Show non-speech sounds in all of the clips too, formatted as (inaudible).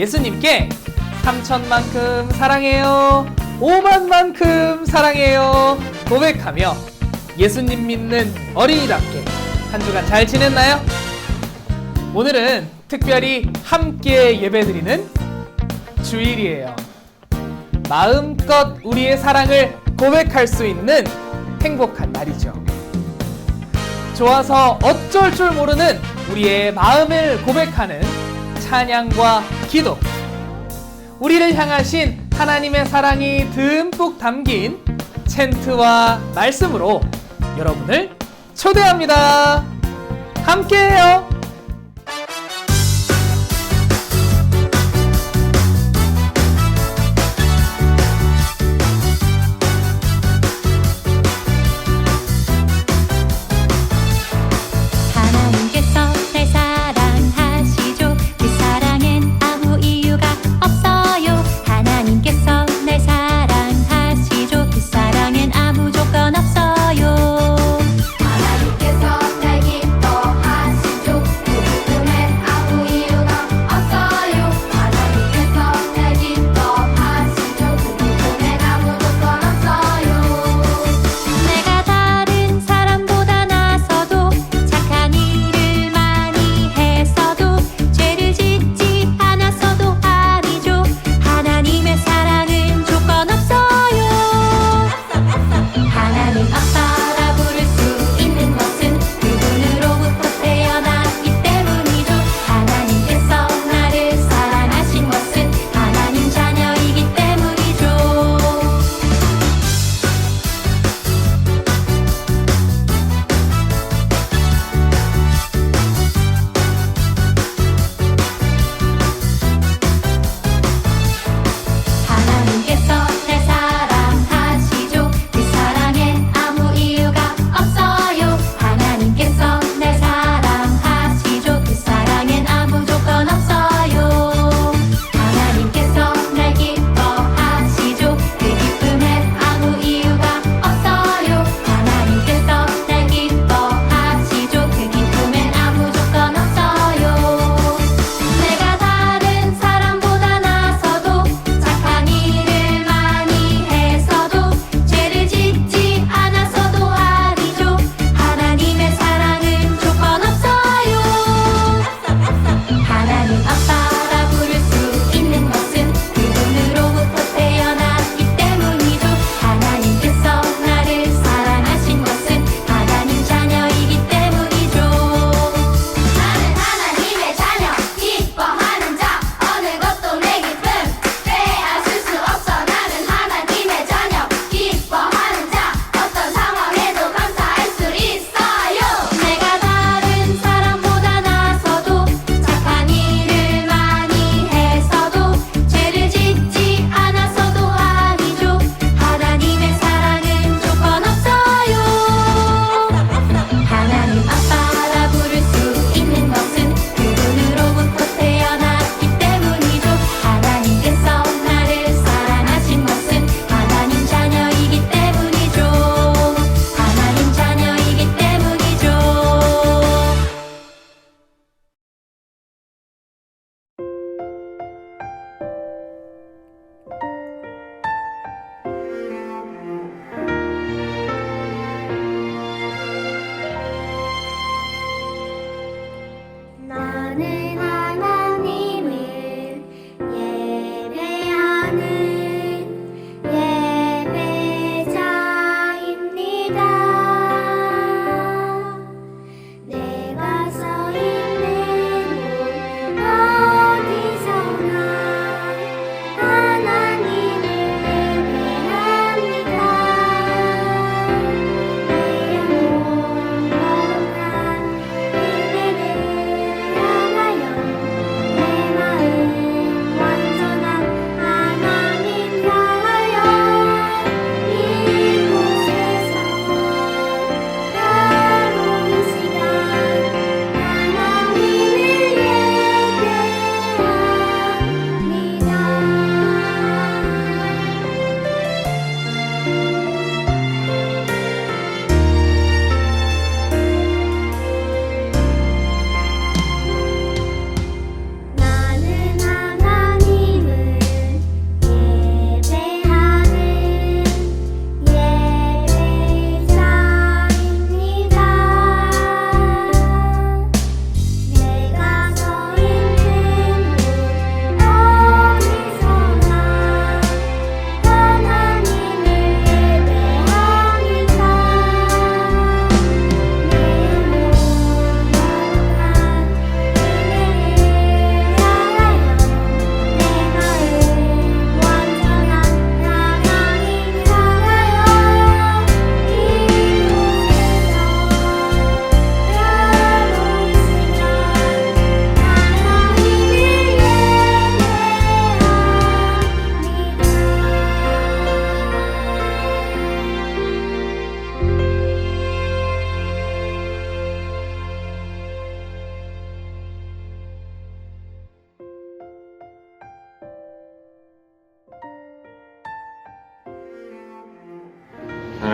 예수님께 3천만큼 사랑해요. 5만만큼 사랑해요. 고백하며 예수님 믿는 어린이답게 한 주간 잘 지냈나요? 오늘은 특별히 함께 예배드리는 주일이에요. 마음껏 우리의 사랑을 고백할 수 있는 행복한 날이죠. 좋아서 어쩔 줄 모르는 우리의 마음을 고백하는 찬양과 기도. 우리를 향하신 하나님의 사랑이 듬뿍 담긴 챈트와 말씀으로 여러분을 초대합니다. 함께해요.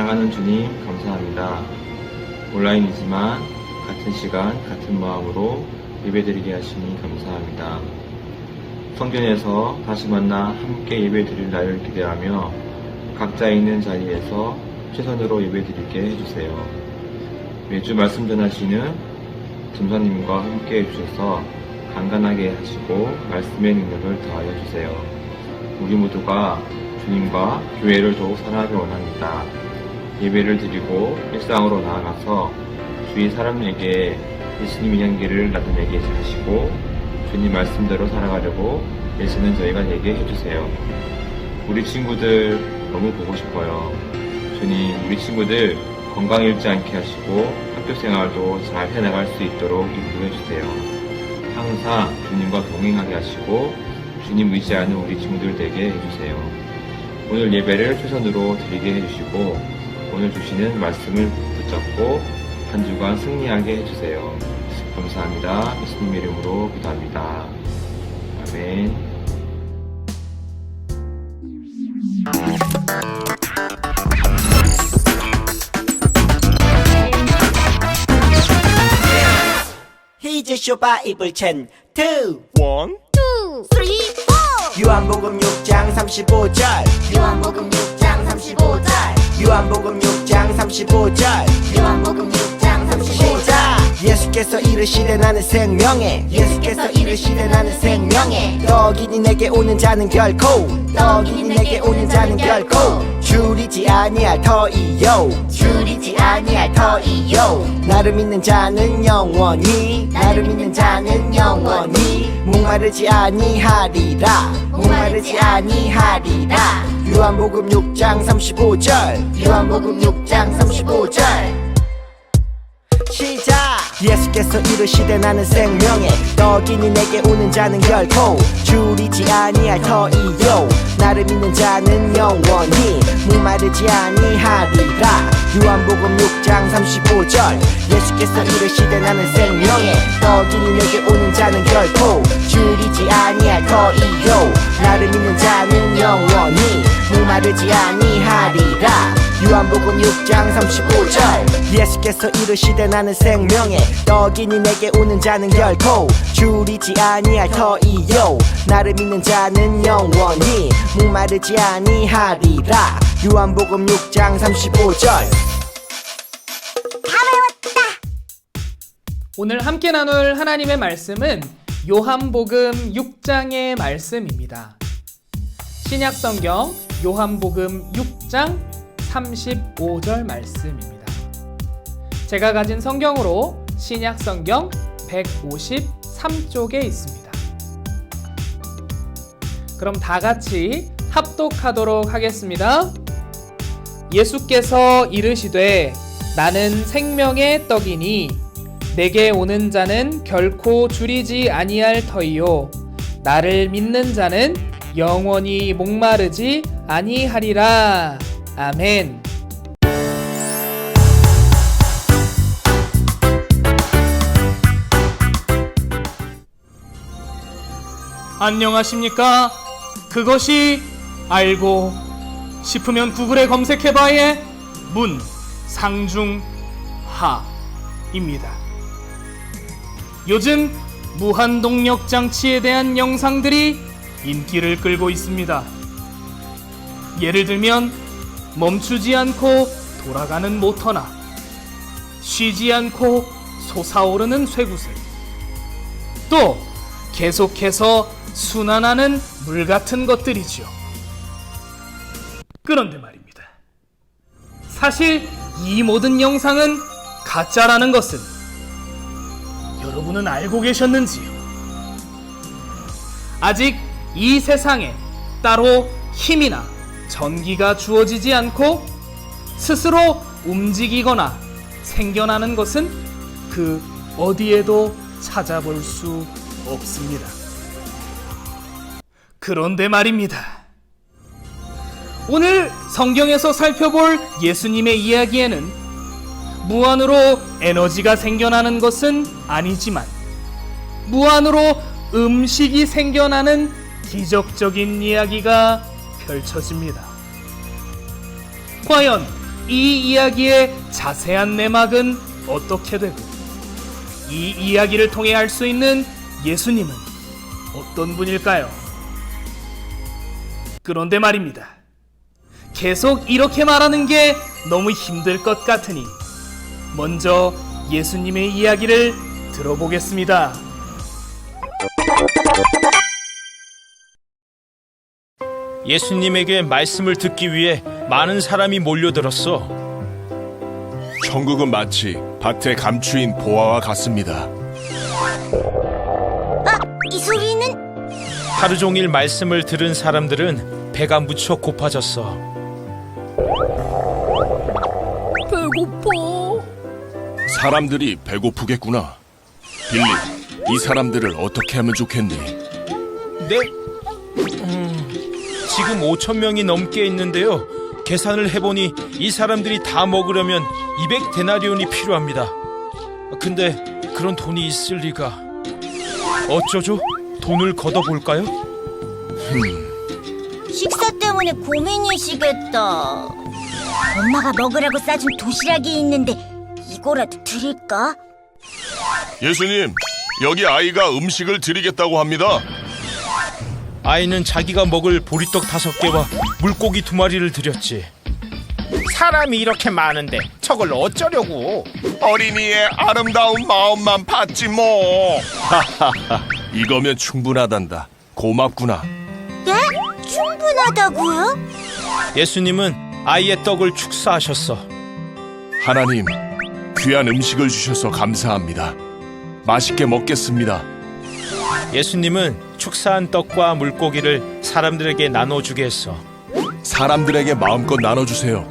사랑하는 주님, 감사합니다. 온라인이지만 같은 시간, 같은 마음으로 예배드리게 하시니 감사합니다. 성전에서 다시 만나 함께 예배드릴 날을 기대하며 각자 있는 자리에서 최선으로 예배드리게 해주세요. 매주 말씀 전하시는 전사님과 함께 해주셔서 강간하게 하시고 말씀의 능력을 더하여 주세요. 우리 모두가 주님과 교회를 더욱 사랑하기 원합니다. 예배를 드리고 일상으로 나아가서 주위 사람에게 예수님의 향기를 나타내게 하시고 주님 말씀대로 살아가려고 애쓰는 저희가 되게 해주세요. 우리 친구들 너무 보고 싶어요. 주님, 우리 친구들 건강 잃지 않게 하시고 학교 생활도 잘 해나갈 수 있도록 인도해 주세요. 항상 주님과 동행하게 하시고 주님 의지하는 우리 친구들 되게 해주세요. 오늘 예배를 최선으로 드리게 해주시고 오늘 주시는 말씀을 붙잡고 한 주간 승리하게 해주세요. 감사합니다. 예수님 이름으로 기도합니다. 아멘. 히즈 쇼바 이불 첸 투. 원, two, three, four. 요한복음 6장 35절 요한복음 6장 35절. 요한복음 6장 35절 요한복음 6장 35절. 시작 예수께서 이르시되 나는 생명에. 예수께서 이르시되 나는 생명에. 떡이니 내게 오는 자는 결코. 떡이니 내게 오는 자는 결코. 줄이지 아니할 터이요. 줄이지 아니할 터이요. 나를 믿는 자는 영원히. 나를 믿는 자는 영원히. 목마르지 아니하리라. 목마르지 아니하리라. 요한복음 6장 35절. 요한복음 6장 35절. 시작. 예수께서 이르시되 나는 생명에 떡이니 내게 오는 자는 결코 줄이지 아니할 터이요. 나를 믿는 자는 영원히 목마르지 아니하리라. 요한복음 6장 35절. 예수께서 이르시되 나는 생명에 떡이니 내게 오는 자는 결코 줄이지 아니할 터이요. 나를 믿는 자는 영원히 목마르지 아니하리라 요한복음 6장 35절. 예수께서 이르시되 나는 생명에 떡이니 내게 오는 자는 결코 줄이지 아니할 터이요. 나를 믿는 자는 영원히 목마르지 아니하리라. 요한복음 6장 35절. 오늘 함께 나눌 하나님의 말씀은 요한복음 6장의 말씀입니다. 신약 성경 요한복음 6장 35절 말씀입니다. 제가 가진 성경으로 신약 성경 153쪽에 있습니다. 그럼 다 같이 합독하도록 하겠습니다. 예수께서 이르시되 나는 생명의 떡이니 내게 오는 자는 결코 줄이지 아니할 터이요 나를 믿는 자는 영원히 목마르지 아니하리라 아멘 안녕하십니까 그것이 알고 싶으면 구글에 검색해봐에 문 상중하입니다. 요즘 무한동력 장치에 대한 영상들이 인기를 끌고 있습니다. 예를 들면 멈추지 않고 돌아가는 모터나 쉬지 않고 솟아오르는 쇠구슬 또 계속해서 순환하는 물 같은 것들이지요. 그런데 말입니다. 사실 이 모든 영상은 가짜라는 것은 여러분은 알고 계셨는지요? 아직 이 세상에 따로 힘이나 전기가 주어지지 않고 스스로 움직이거나 생겨나는 것은 그 어디에도 찾아볼 수 없습니다. 그런데 말입니다. 오늘 성경에서 살펴볼 예수님의 이야기에는 무한으로 에너지가 생겨나는 것은 아니지만 무한으로 음식이 생겨나는 기적적인 이야기가 펼쳐집니다. 과연 이 이야기의 자세한 내막은 어떻게 되고 이 이야기를 통해 알 수 있는 예수님은 어떤 분일까요? 그런데 말입니다. 계속 이렇게 말하는 게 너무 힘들 것 같으니 먼저 예수님의 이야기를 들어보겠습니다. 예수님에게 말씀을 듣기 위해 많은 사람이 몰려들었어. 천국은 마치 밭에 감추인 보화와 같습니다. 이 소리는 하루 종일 말씀을 들은 사람들은 배가 무척 고파졌어. 사람들이 배고프겠구나. 빌리, 이 사람들을 어떻게 하면 좋겠니? 네? 음, 지금 5천 명이 넘게 있는데요. 계산을 해보니 이 사람들이 다 먹으려면 200 데나리온이 필요합니다. 근데 그런 돈이 있을 리가. 어쩌죠? 돈을 걷어볼까요? 식사 때문에 고민이시겠다. 엄마가 먹으라고 싸준 도시락이 있는데 이거라도 드릴까? 예수님, 여기 아이가 음식을 드리겠다고 합니다. 아이는 자기가 먹을 보리떡 다섯 개와 물고기 두 마리를 드렸지. 사람이 이렇게 많은데 저걸 어쩌려고? 어린이의 아름다운 마음만 봤지 뭐. 하하하, (laughs) 이거면 충분하단다. 고맙구나. 네? 충분하다고요? 예수님은 아이의 떡을 축사하셨어. 하나님, 귀한 음식을 주셔서 감사합니다. 맛있게 먹겠습니다. 예수님은 축사한 떡과 물고기를 사람들에게 나눠주게 했어. 사람들에게 마음껏 나눠주세요.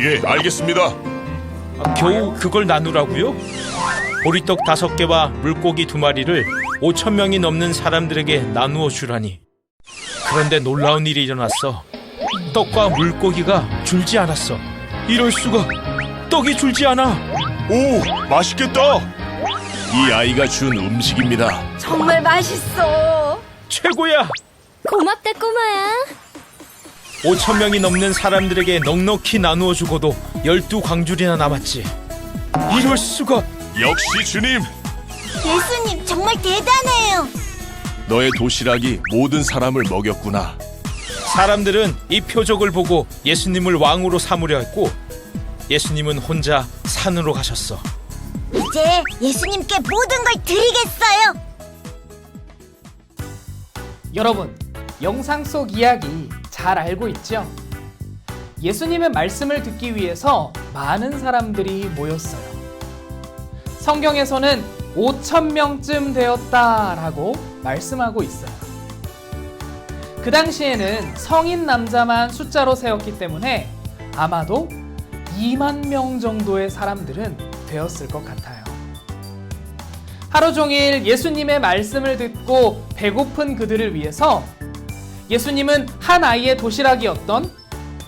예, 알겠습니다. 아, 겨우 그걸 나누라고요? 보리떡 다섯 개와 물고기 두 마리를 5천 명이 넘는 사람들에게 나누어 주라니. 그런데 놀라운 일이 일어났어. 떡과 물고기가 줄지 않았어. 이럴 수가. 떡이 줄지 않아. 오, 맛있겠다. 이 아이가 준 음식입니다. 정말 맛있어. 최고야. 고맙다 꼬마야 5천 명이 넘는 사람들에게 넉넉히 나누어 주고도 열두 광줄이나 남았지. 이럴 수가. 역시 주님, 예수님 정말 대단해요. 너의 도시락이 모든 사람을 먹였구나. 사람들은 이 표적을 보고 예수님을 왕으로 삼으려 했고 예수님은 혼자 산으로 가셨어. 이제 예수님께 모든 걸 드리겠어요. 여러분, 영상 속 이야기 잘 알고 있죠? 예수님의 말씀을 듣기 위해서 많은 사람들이 모였어요. 성경에서는 5천 명쯤 되었다라고 말씀하고 있어요. 그 당시에는 성인 남자만 숫자로 세웠기 때문에 아마도 2만 명 정도의 사람들은 되었을 것 같아요. 하루 종일 예수님의 말씀을 듣고 배고픈 그들을 위해서 예수님은 한 아이의 도시락이었던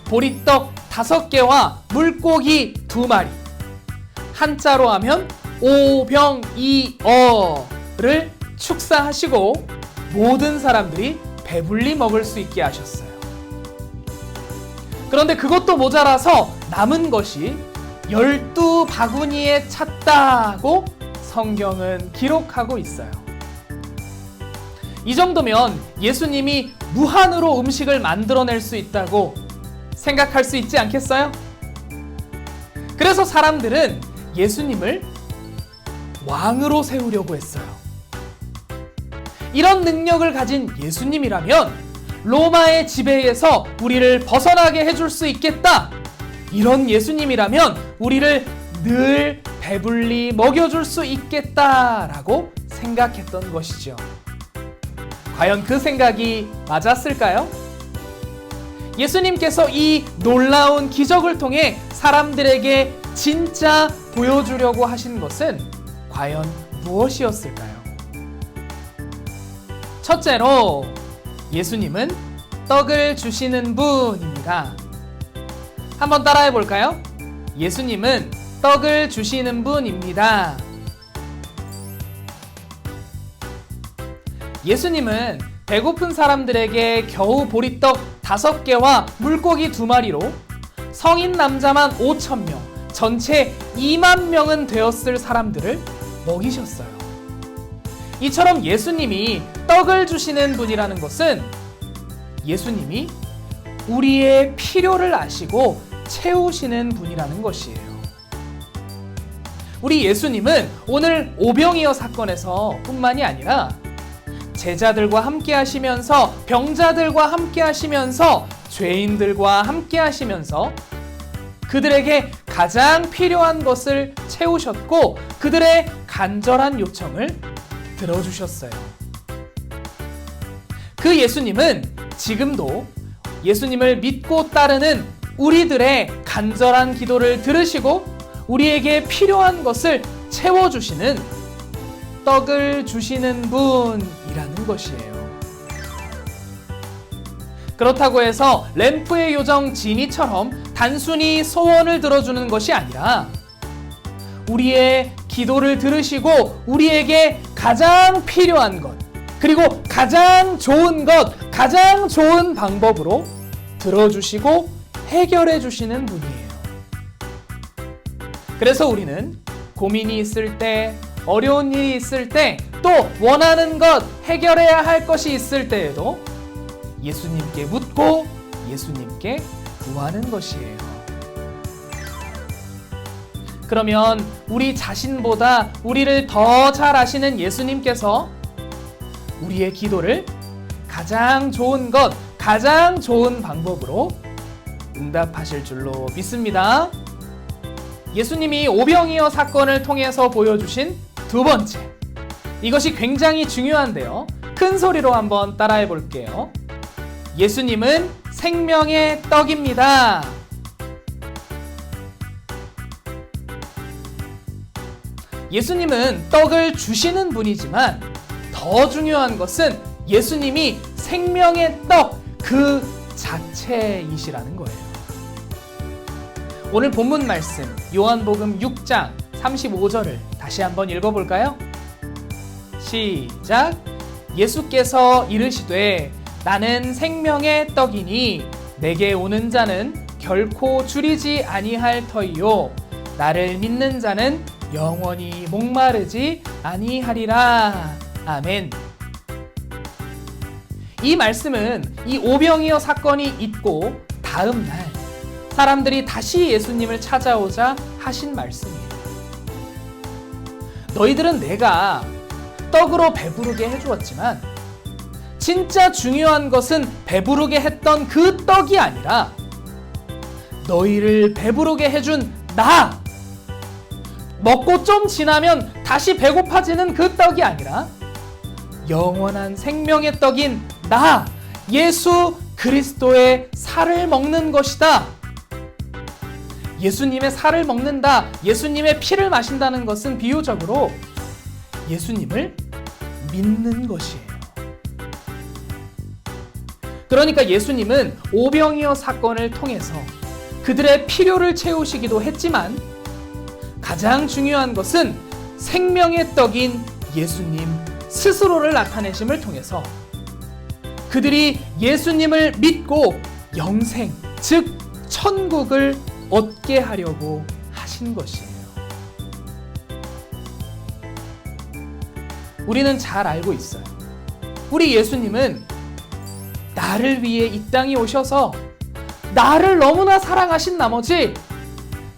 보리떡 다섯 개와 물고기 두 마리 한자로 하면 오병이어를 축사하시고 모든 사람들이 배불리 먹을 수 있게 하셨어요. 그런데 그것도 모자라서 남은 것이 열두 바구니에 찼다고 성경은 기록하고 있어요. 이 정도면 예수님이 무한으로 음식을 만들어낼 수 있다고 생각할 수 있지 않겠어요? 그래서 사람들은 예수님을 왕으로 세우려고 했어요. 이런 능력을 가진 예수님이라면 로마의 지배에서 우리를 벗어나게 해줄 수 있겠다. 이런 예수님이라면 우리를 늘 배불리 먹여줄 수 있겠다라고 생각했던 것이죠. 과연 그 생각이 맞았을까요? 예수님께서 이 놀라운 기적을 통해 사람들에게 진짜 보여주려고 하신 것은 과연 무엇이었을까요? 첫째로 예수님은 떡을 주시는 분입니다. 한번 따라해 볼까요? 예수님은 떡을 주시는 분입니다. 예수님은 배고픈 사람들에게 겨우 보리떡 다섯 개와 물고기 두 마리로 성인 남자만 5천 명, 전체 2만 명은 되었을 사람들을 먹이셨어요. 이처럼 예수님이 떡을 주시는 분이라는 것은 예수님이 우리의 필요를 아시고 채우시는 분이라는 것이에요. 우리 예수님은 오늘 오병이어 사건에서 뿐만이 아니라 제자들과 함께 하시면서 병자들과 함께 하시면서 죄인들과 함께 하시면서 그들에게 가장 필요한 것을 채우셨고 그들의 간절한 요청을 들어주셨어요. 그 예수님은 지금도 예수님을 믿고 따르는 우리들의 간절한 기도를 들으시고 우리에게 필요한 것을 채워주시는 떡을 주시는 분이라는 것이에요. 그렇다고 해서 램프의 요정 지니처럼 단순히 소원을 들어주는 것이 아니라 우리의 기도를 들으시고 우리에게 가장 필요한 것, 그리고 가장 좋은 것, 가장 좋은 방법으로 들어주시고 해결해 주시는 분이에요. 그래서 우리는 고민이 있을 때, 어려운 일이 있을 때, 또 원하는 것, 해결해야 할 것이 있을 때에도 예수님께 묻고 예수님께 구하는 것이에요. 그러면 우리 자신보다 우리를 더 잘 아시는 예수님께서 우리의 기도를 가장 좋은 것, 가장 좋은 방법으로 응답하실 줄로 믿습니다. 예수님이 오병이어 사건을 통해서 보여주신 두 번째. 이것이 굉장히 중요한데요. 큰 소리로 한번 따라해 볼게요. 예수님은 생명의 떡입니다. 예수님은 떡을 주시는 분이지만 더 중요한 것은 예수님이 생명의 떡 그 자체이시라는 거예요. 오늘 본문 말씀 요한복음 6장 35절을 다시 한번 읽어볼까요? 시작. 예수께서 이르시되 나는 생명의 떡이니 내게 오는 자는 결코 줄이지 아니할 터이요 나를 믿는 자는 영원히 목마르지 아니하리라. 아멘. 이 말씀은 이 오병이어 사건이 있고 다음 날 사람들이 다시 예수님을 찾아오자 하신 말씀이에요. 너희들은 내가 떡으로 배부르게 해주었지만 진짜 중요한 것은 배부르게 했던 그 떡이 아니라 너희를 배부르게 해준 나 먹고 좀 지나면 다시 배고파지는 그 떡이 아니라 영원한 생명의 떡인 나 예수 그리스도의 살을 먹는 것이다. 예수님의 살을 먹는다. 예수님의 피를 마신다는 것은 비유적으로 예수님을 믿는 것이에요. 그러니까 예수님은 오병이어 사건을 통해서 그들의 필요를 채우시기도 했지만 가장 중요한 것은 생명의 떡인 예수님 스스로를 나타내심을 통해서 그들이 예수님을 믿고 영생, 즉 천국을 얻게 하려고 하신 것이에요. 우리는 잘 알고 있어요. 우리 예수님은 나를 위해 이 땅에 오셔서 나를 너무나 사랑하신 나머지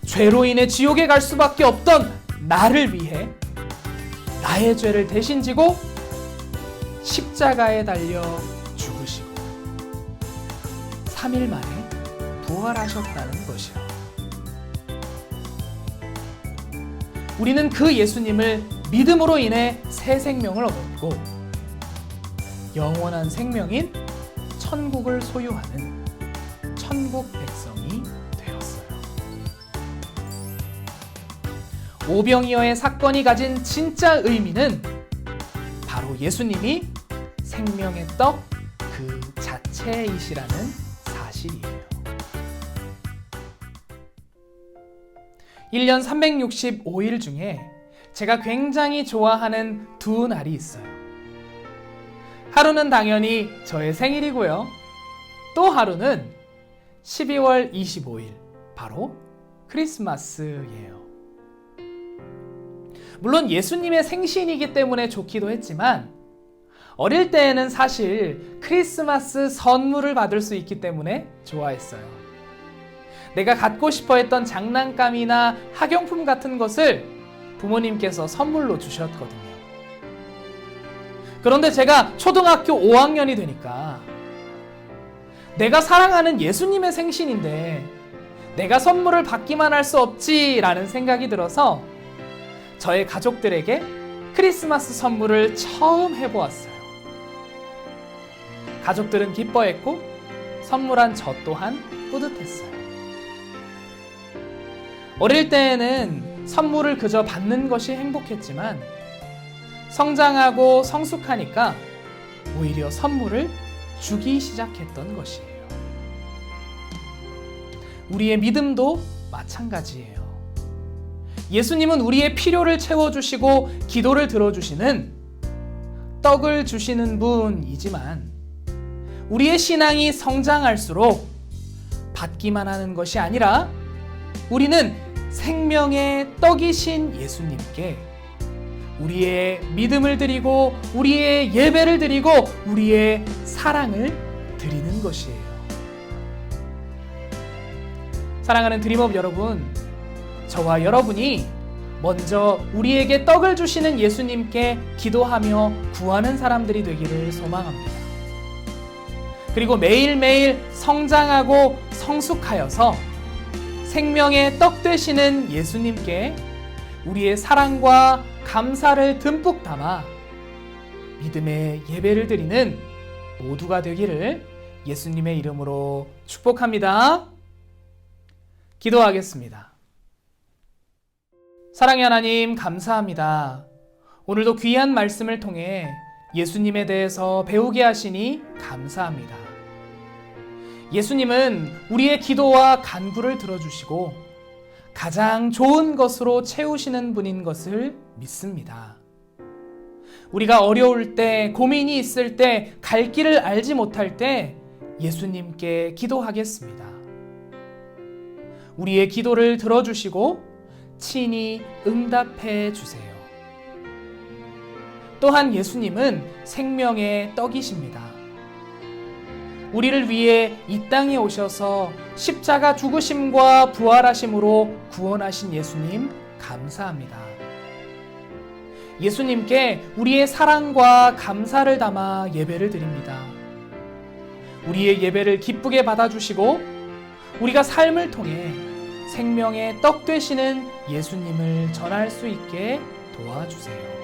죄로 인해 지옥에 갈 수밖에 없던 나를 위해 나의 죄를 대신 지고 십자가에 달려 죽으시고 3일 만에 부활하셨다는 것이요. 우리는 그 예수님을 믿음으로 인해 새 생명을 얻었고 영원한 생명인 천국을 소유하는 천국 백성이 되었어요. 오병이어의 사건이 가진 진짜 의미는 바로 예수님이 생명의 떡 그 자체이시라는 사실이에요. 1년 365일 중에 제가 굉장히 좋아하는 두 날이 있어요. 하루는 당연히 저의 생일이고요. 또 하루는 12월 25일 바로 크리스마스예요. 물론 예수님의 생신이기 때문에 좋기도 했지만 어릴 때에는 사실 크리스마스 선물을 받을 수 있기 때문에 좋아했어요. 내가 갖고 싶어 했던 장난감이나 학용품 같은 것을 부모님께서 선물로 주셨거든요. 그런데 제가 초등학교 5학년이 되니까 내가 사랑하는 예수님의 생신인데 내가 선물을 받기만 할 수 없지라는 생각이 들어서 저의 가족들에게 크리스마스 선물을 처음 해보았어요. 가족들은 기뻐했고 선물한 저 또한 뿌듯했어요. 어릴 때에는 선물을 그저 받는 것이 행복했지만 성장하고 성숙하니까 오히려 선물을 주기 시작했던 것이에요. 우리의 믿음도 마찬가지예요. 예수님은 우리의 필요를 채워주시고 기도를 들어주시는 떡을 주시는 분이지만 우리의 신앙이 성장할수록 받기만 하는 것이 아니라 우리는 생명의 떡이신 예수님께 우리의 믿음을 드리고 우리의 예배를 드리고 우리의 사랑을 드리는 것이에요. 사랑하는 드림업 여러분, 저와 여러분이 먼저 우리에게 떡을 주시는 예수님께 기도하며 구하는 사람들이 되기를 소망합니다. 그리고 매일매일 성장하고 성숙하여서 생명의 떡 되시는 예수님께 우리의 사랑과 감사를 듬뿍 담아 믿음의 예배를 드리는 모두가 되기를 예수님의 이름으로 축복합니다. 기도하겠습니다. 사랑의 하나님, 감사합니다. 오늘도 귀한 말씀을 통해 예수님에 대해서 배우게 하시니 감사합니다. 예수님은 우리의 기도와 간구를 들어주시고 가장 좋은 것으로 채우시는 분인 것을 믿습니다. 우리가 어려울 때, 고민이 있을 때, 갈 길을 알지 못할 때 예수님께 기도하겠습니다. 우리의 기도를 들어주시고 친히 응답해 주세요. 또한 예수님은 생명의 떡이십니다. 우리를 위해 이 땅에 오셔서 십자가 죽으심과 부활하심으로 구원하신 예수님 감사합니다. 예수님께 우리의 사랑과 감사를 담아 예배를 드립니다. 우리의 예배를 기쁘게 받아주시고 우리가 삶을 통해 생명의 떡 되시는 예수님을 전할 수 있게 도와주세요.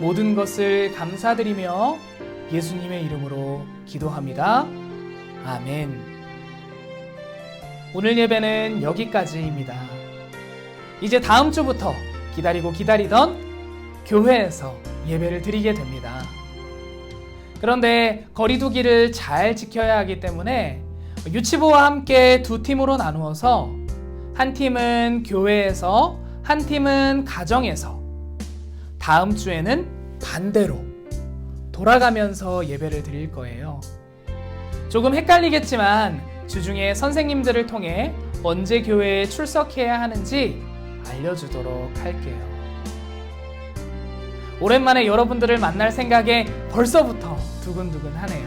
모든 것을 감사드리며 예수님의 이름으로 기도합니다. 아멘. 오늘 예배는 여기까지입니다. 이제 다음 주부터 기다리고 기다리던 교회에서 예배를 드리게 됩니다. 그런데 거리두기를 잘 지켜야 하기 때문에 유치부와 함께 두 팀으로 나누어서 한 팀은 교회에서 한 팀은 가정에서 다음 주에는 반대로 돌아가면서 예배를 드릴 거예요. 조금 헷갈리겠지만 주중에 선생님들을 통해 언제 교회에 출석해야 하는지 알려주도록 할게요. 오랜만에 여러분들을 만날 생각에 벌써부터 두근두근 하네요.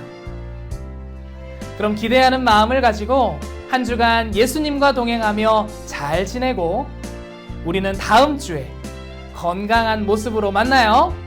그럼 기대하는 마음을 가지고 한 주간 예수님과 동행하며 잘 지내고 우리는 다음 주에 건강한 모습으로 만나요.